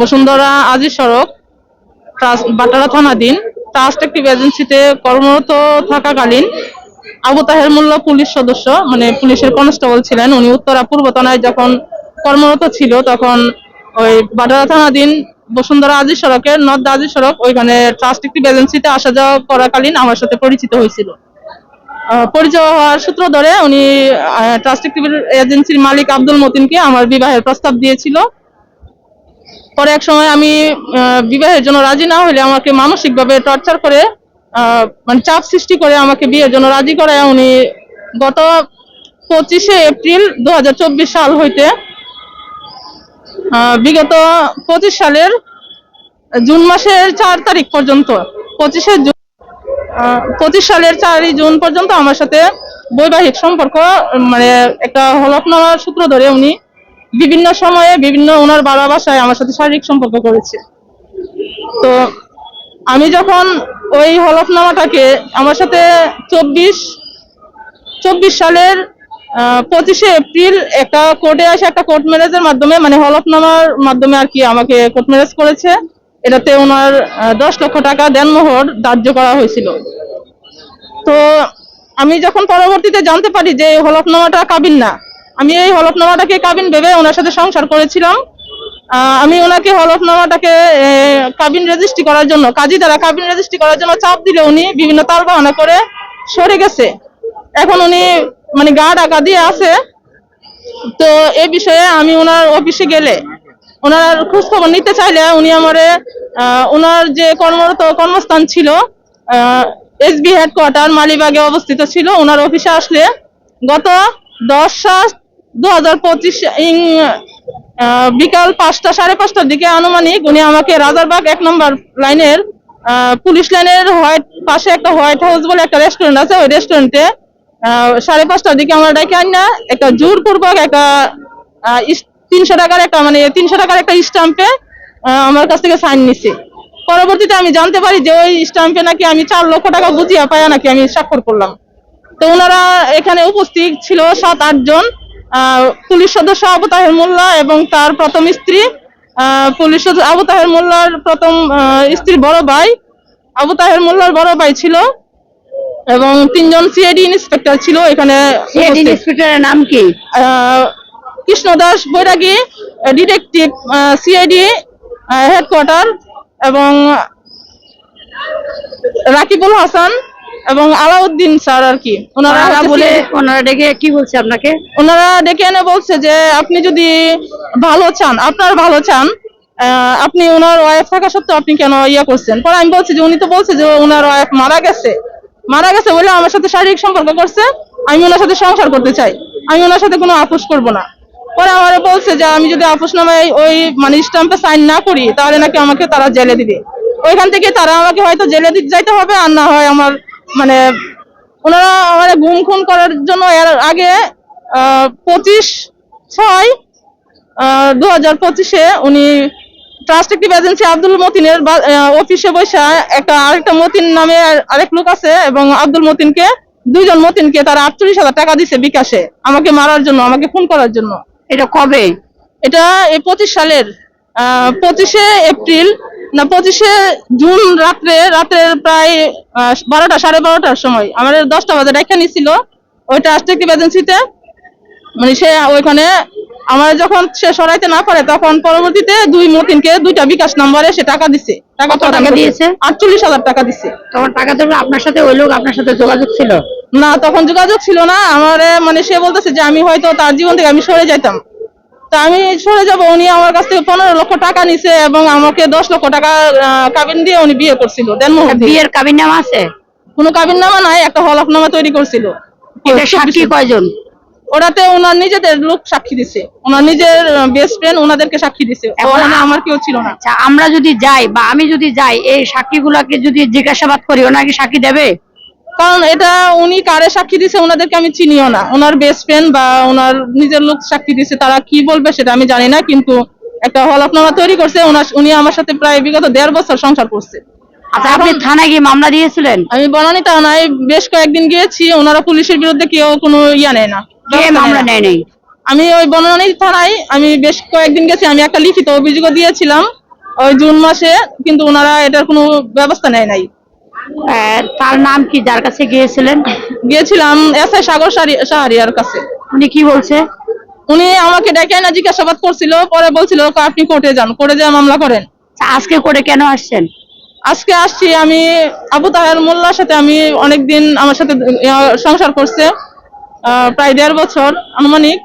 বসুন্ধরা আজি সড়ক বাটারা থানাধীন ট্রাস্ট একটি এজেন্সিতে কর্মরত থাকাকালীন আবু তাহের মোল্লা পুলিশ সদস্য মানে পুলিশের কনস্টেবল ছিলেন। উনি উত্তরা পূর্ব থানায় যখন কর্মরত ছিল, তখন ওই বাটারা থানাধীন বসুন্ধরা আজি সড়কের নর্থ আজি সড়ক, ওইখানে ট্রাস্ট একটি এজেন্সিতে আসা যাওয়া করাকালীন আমার সাথে পরিচিত হয়েছিল। পরিচয় হওয়ার সূত্র ধরে উনি ট্রাস্ট এজেন্সির মালিক আব্দুল মতিনকে আমার বিবাহের প্রস্তাব দিয়েছিল। পরে এক সময় আমি বিবাহের জন্য রাজি না হলে আমাকে মানসিকভাবে টর্চার করে মানে চাপ সৃষ্টি করে আমাকে বিয়ের জন্য রাজি করায়। উনি গত পঁচিশে এপ্রিল দু হাজার চব্বিশ সাল হইতে বিগত পঁচিশ সালের জুন মাসের চার তারিখ পর্যন্ত, পঁচিশে জুন পঁচিশ সালের চারই জুন পর্যন্ত আমার সাথে বৈবাহিক সম্পর্ক মানে একটা হলফনামার সূত্র ধরে উনি বিভিন্ন সময়ে বিভিন্ন ওনার বাবা বাসায় আমার সাথে শারীরিক সম্পর্ক করেছে। তো আমি যখন ওই হলফনামাটাকে আমার সাথে চব্বিশ চব্বিশ সালের পঁচিশে এপ্রিল একটা কোর্টে আসে একটা কোর্ট ম্যারেজের মাধ্যমে মানে হলফনামার মাধ্যমে আর কি আমাকে কোর্ট ম্যারেজ করেছে। এটাতে ওনার দশ লক্ষ টাকা দেনমোহর ধার্য করা হয়েছিল। তো আমি যখন পরবর্তীতে জানতে পারি যে হলফনামাটা কাবিন না আমি এই হলফনামাটাকে কাবিন ভেবে ওনার সাথে সংসার করেছিলাম। আমি ওনাকে হলফনামাটাকে কাবিন রেজিস্ট্রি করার জন্য, কাজী দ্বারা কাবিন রেজিস্ট্রি করার জন্য চাপ দিলে উনি বিভিন্ন তাল বাহানা করে সরে গেছে। এখন উনি মানে গা ডাকা দিয়ে আছে। তো এ বিষয়ে আমি ওনার অফিসে গেলে, ওনার খোঁজ খবর নিতে চাইলে উনি আমারে ওনার যে কর্মরত কর্মস্থান ছিল এসবি হেডকোয়ার্টার মালিবাগে অবস্থিত ছিল, ওনার অফিসে আসলে গত দশ সাত দু পঁচিশ ইং বিকাল পাঁচটা, সাড়ে পাঁচটার দিকে আনুমানিক উনি আমাকে রাজারবাগ এক নম্বর লাইনের পুলিশ লাইনের হোয়াইট, পাশে একটা হোয়াইট হাউস বলে একটা রেস্টুরেন্ট আছে, ওই রেস্টুরেন্টে সাড়ে পাঁচটার দিকে আমরা ডাকে আন না, একটা জোরপূর্বক একটা তিনশো টাকার একটা মানে তিনশো টাকার একটা স্টাম্পে আমার কাছ থেকে সাইন নিছে। পরবর্তীতে আমি জানতে পারি যে ওই স্টাম্পে নাকি আমি চার লক্ষ টাকা বুঝিয়া পায়া নাকি আমি স্বাক্ষর করলাম। তো ওনারা এখানে উপস্থিত ছিল সাত, আট জন। পুলিশ সদস্য আবু তাহের মোল্লা এবং তার প্রথম স্ত্রী আহ, পুলিশ সদস্য আবু তাহের মোল্লার প্রথম স্ত্রীর বড় ভাই আবু তাহের মোল্লার বড় ভাই ছিল এবং তিনজন সিআইডি ইন্সপেক্টর ছিল এখানে। ইন্সপেক্টরের নাম কি আহ, Krishna Das Bairagi detective CID headquarter এবং রাকিবুল হাসান এবং আলাউদ্দিন স্যার আর কি। ওনারা ওনারা বলে ওনারা ডেকে কি বলছে আপনাকে? ওনারা ডেকে এনে বলছে যে আপনি যদি ভালো চান আপনার ভালো চান আপনি ওনার ওয়াইফ থাকা সত্ত্বেও আপনি কেন ইয়া করছেন? পরে আমি বলছি যে উনি তো বলছে যে ওনার ওয়াইফ মারা গেছে। মারা গেছে বলে আমার সাথে শারীরিক সম্পর্ক করছে আমি ওনার সাথে সংসার করতে চাই। আমি ওনার সাথে কোনো আপোষ করব না। পরে আমার বলছে যে আমি যদি আপোষ নামায় ওই মানে স্টাম্পে সাইন না করি তাহলে নাকি আমাকে তারা জেলে দিবে। ওইখান থেকে তারা আমাকে হয়তো জেলে দিতে যাইতে হবে আর না হয় আমার মানে ওনারা মানে গুম খুন করার জন্য এর আগে পঁচিশ ছয় দু হাজার পঁচিশে উনি ট্রাস্ট একটি এজেন্সি আব্দুল মতিনের অফিসে বসে একটা আরেকটা মতিন নামে আরেক লোক আছে এবং আব্দুল মতিনকে দুইজন মতিনকে তারা আটচল্লিশ হাজার টাকা দিছে বিকাশে আমাকে মারার জন্য আমাকে খুন করার জন্য। এটা কবে? এটা এই পঁচিশ সালের পঁচিশে এপ্রিল না পঁচিশে জুন রাত্রে রাতের প্রায় বারোটা সাড়ে বারোটার সময়। আমাদের দশটা বাজে রেখে নিছিল ওই ট্রাস্ট একটি এজেন্সিতে মানে সে ওইখানে আমার যখন সে সরাইতে না পারে তখন পরবর্তীতে দুই মতিনকে দুইটা বিকাশ নাম্বারে সে টাকা দিছে। টাকা টাকা। দিয়েছে? আটচল্লিশ হাজার টাকা দিছে। তখন টাকা দেবে আপনার সাথে ওই লোক আপনার সাথে যোগাযোগ ছিল? না তখন যোগাযোগ ছিল না। আমার মানে সে বলতেছে যে আমি হয়তো তার জীবন থেকে আমি সরে যাইতাম। তা আমি সরে যাব। উনি আমার কাছ থেকে পনেরো লক্ষ টাকা নিছে এবং আমাকে দশ লক্ষ টাকা কাবিন দিয়ে উনি বিয়ে করছিল। বিয়ের কাবিন নামা আছে? কোনো কাবিন নামা নাই একটা হলফনামা তৈরি করছিল। সাক্ষী কয়জন? ওটাতে ওনার নিজেদের লোক সাক্ষী দিছে। ওনার নিজের বেস্ট ফ্রেন্ড ওনাদেরকে সাক্ষী দিছে। এখন আমার কেউ ছিল না। আচ্ছা আমরা যদি যাই বা আমি যদি যাই এই সাক্ষীগুলোকে যদি জিজ্ঞাসাবাদ করি ওনাকে সাক্ষী দেবে? কারণ এটা উনি কারে সাক্ষী দিছে ওনাদেরকে আমি চিনিও না। ওনার বেস্ট ফ্রেন্ড বা ওনার নিজের লোক সাক্ষী দিছে তারা কি বলবে সেটা আমি জানি না কিন্তু একটা হলফনামা তৈরি করছে ওনার উনি আমার সাথে প্রায় বিগত দেড় বছর সংসার করছে। আচ্ছা আপনি থানায় গিয়ে মামলা দিয়েছিলেন? আমি বনানী থানায় বেশ কয়েকদিন গিয়েছি ওনারা পুলিশের বিরুদ্ধে কেউ কোনো ইয়া নেয় না কে মামলা নেয় না। নেই? আমি ওই বনানী থানায় আমি বেশ কয়েকদিন গেছি আমি একটা লিখিত অভিযোগ দিয়েছিলাম ওই জুন মাসে কিন্তু ওনারা এটার কোনো ব্যবস্থা নেয় নাই। তার নাম কি যার কাছে গিয়েছিলেন? গিয়েছিলাম এস আই সাগর সারি- সাহারিয়ার কাছে। উনি কি বলছে? উনি আমাকে ডেকে না জিজ্ঞাসাবাদ করছিল পরে বলছিল আপনি কোর্টে যান কোর্টে যা মামলা করেন। আজকে করে কেন আসছেন? আজকে আসছি আমি আবু তাহের মোল্লার সাথে আমি অনেকদিন আমার সাথে সংসার করছে প্রায় দেড় বছর আনুমানিক।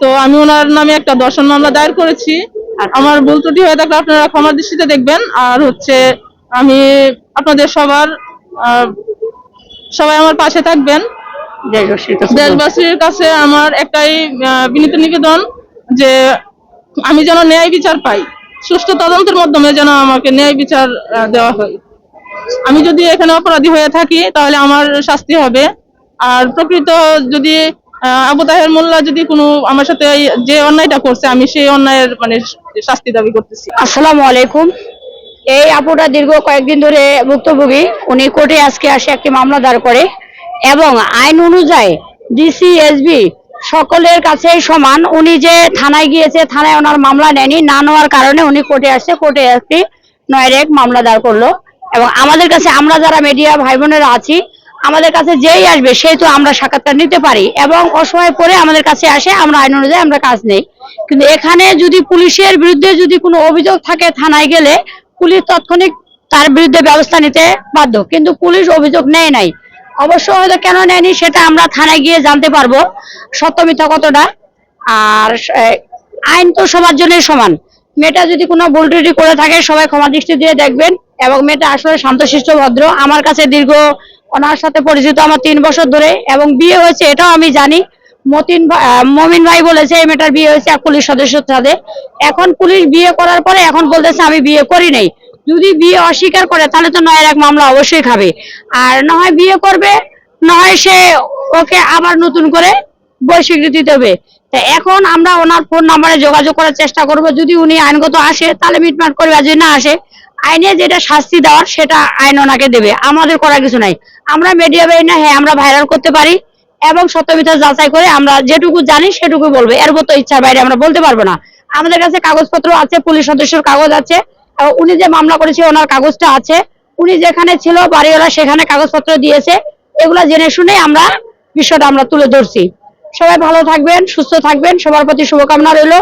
তো আমি ওনার নামে একটা দর্শন মামলা দায়ের করেছি। আচ্ছা। আমার ভুল ত্রুটি হয়ে থাকলে আপনারা ক্ষমার দৃষ্টিতে দেখবেন। আর হচ্ছে আমি আপনাদের সবার সবাই আমার পাশে থাকবেন। দেশবাসীর কাছে আমার একটাই বিনীত নিবেদন যে আমি যেন ন্যায় বিচার পাই, সুষ্ঠু তদন্তের মাধ্যমে যেন আমাকে ন্যায় বিচার দেওয়া হয়। আমি যদি এখানে অপরাধী হয়ে থাকি, তাহলে আমার শাস্তি হবে। আর প্রকৃত যদি আবু তাহের মোল্লা যদি কোনো আমার সাথে যে অন্যায়টা করছে, আমি সেই অন্যায়ের মানে শাস্তি দাবি করতেছি। আসসালামু আলাইকুম। এই আপুটা দীর্ঘ কয়েকদিন ধরে ভুক্তভোগী। উনি কোর্টে আজকে আসে একটি মামলা দাঁড় করে এবং আইন অনুযায়ী ডিসি, এসবি সকলের কাছেই সমান। উনি যে থানায় গিয়েছে, থানায় ওনার মামলা নেয়নি, না নেওয়ার কারণে উনি কোর্টে আসছে। কোর্টে একটি নয় এক মামলা দাঁড় করল। এবং আমাদের কাছে আমরা যারা মিডিয়া ভাই বোনেরা আছি, আমাদের কাছে যেই আসবে সেই তো আমরা সাক্ষাৎকার নিতে পারি এবং অসহায় পরে আমাদের কাছে আসে, আমরা আইন অনুযায়ী আমরা কাজ নেই। কিন্তু এখানে যদি পুলিশের বিরুদ্ধে যদি কোনো অভিযোগ থাকে থানায় গেলে পুলিশ তাৎক্ষণিক তার বিরুদ্ধে ব্যবস্থা নিতে বাধ্য, কিন্তু পুলিশ অভিযোগ নেয় নাই। অবশ্য হয়তো কেন নেয়নি সেটা আমরা থানায় গিয়ে জানতে পারব। সত্য মিথ্যা কতটা? আর আইন তো সবার জন্যই সমান। মেয়েটা যদি কোনো ভুল ত্রুটি করে থাকে, সবাই ক্ষমা দৃষ্টি দিয়ে দেখবেন। এবং মেয়েটা আসলে শান্তশিষ্ট, ভদ্র। আমার কাছে দীর্ঘ ওনার সাথে পরিচিত, আমার তিন বছর ধরে। এবং বিয়ে হয়েছে, এটাও আমি জানি। মতিন মমিন ভাই বলেছে, এই মেয়েটার বিয়ে হয়েছে পুলিশ সদস্যের সাথে এখন পুলিশ বিয়ে করার পরে এখন বলতেছে, আমি বিয়ে করি নাই। যদি বিয়ে অস্বীকার করে, তাহলে তো নয়ের এক মামলা অবশ্যই খাবে। আর নয় বিয়ে করবে, নয় সে ওকে আবার নতুন করে বই স্বীকৃতি দেবে। তা এখন আমরা ওনার ফোন নাম্বারে যোগাযোগ করার চেষ্টা করব। যদি উনি আইনগত আসে, তাহলে মিটমাট করবে। আর যদি না আসে, আইনে যেটা শাস্তি দেওয়ার, সেটা আইন ওনাকে দেবে। আমাদের করার কিছু নাই। আমরা মিডিয়া বাই না হ্যাঁ আমরা ভাইরাল করতে পারি। এবং সত্যবিচার যাচাই করে আমরা যেটুকু জানি সেটুকু বলব। এর মতো ইচ্ছার বাইরে আমরা বলতে পারব না। আমাদের কাছে কাগজপত্র আছে, পুলিশ সদস্যর কাগজ আছে। উনি যে মামলা করেছে, ওনার কাগজটা আছে। উনি যেখানে ছিল, বাড়িওয়ালা সেখানে কাগজপত্র দিয়েছে। এগুলা জেনে শুনে আমরা বিষয়টা আমরা তুলে ধরছি। সবাই ভালো থাকবেন, সুস্থ থাকবেন। সবার প্রতি শুভকামনা রইল।